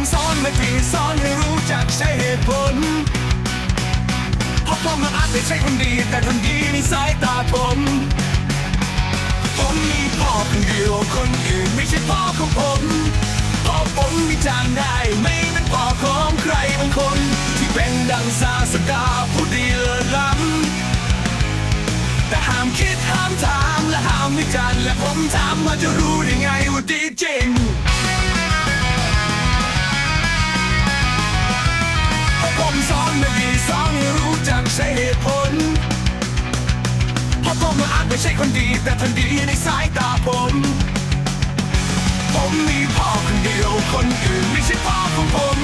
ผมสอนนักเรียนสอนให้รู้จักใช้เหตุผลเพราะผมกับอาจไม่ใช่คนดี แต่คนดีในสายตาผม ผมมีพ่อคนเดียวคนอื่นไม่ใช่พ่อของผมพ่อผมมีจางได้ไม่เป็นพ่อของใครบางคน ที่เป็นดังซาสกาผู้ดีเลิศล้ำแต่ห้ามคิดห้ามถามและห้ามวิจารณ์และผมถามว่าจะรู้ได้ไงว่าดีจม เพราอาจไม่ใช่คนดี แต่ทันดีในสายตาผม ผมมีพ่อคนเดียวคนอื่นไม่ใช่พ่อของผม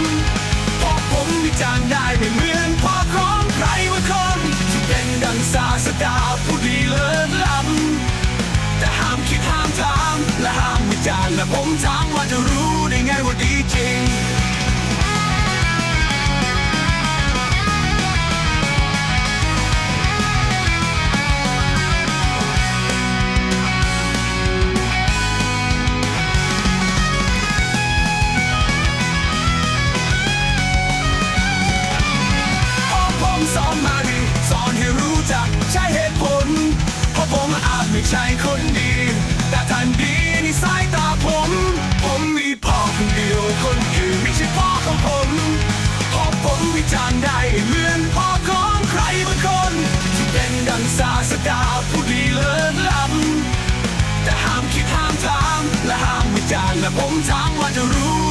เพ่อผมวิจารณ์ได้ไม่เหมือนพ่อของใครบางคนที่เป็นดังศาสดาผู้ดีเลิศล้ำแต่ห้ามคิดห้ามถามและห้ามวิจารณ์และผมถามว่าจะรู้ได้ไงว่าดีจริง ใช่คนดี แต่ทันดีในสายตาผม ผมมีพ่อคนเดียวคนอื่นไม่ใช่พ่อของผมเพราะผมวิจารณ์ได้เหมือนพ่อของใครบางคนที่เป็นดังศาสดาผู้ดีเลิศล้ำแต่ห้ามคิดห้ามถามและห้ามวิจารณ์และผมถามว่าจะรู้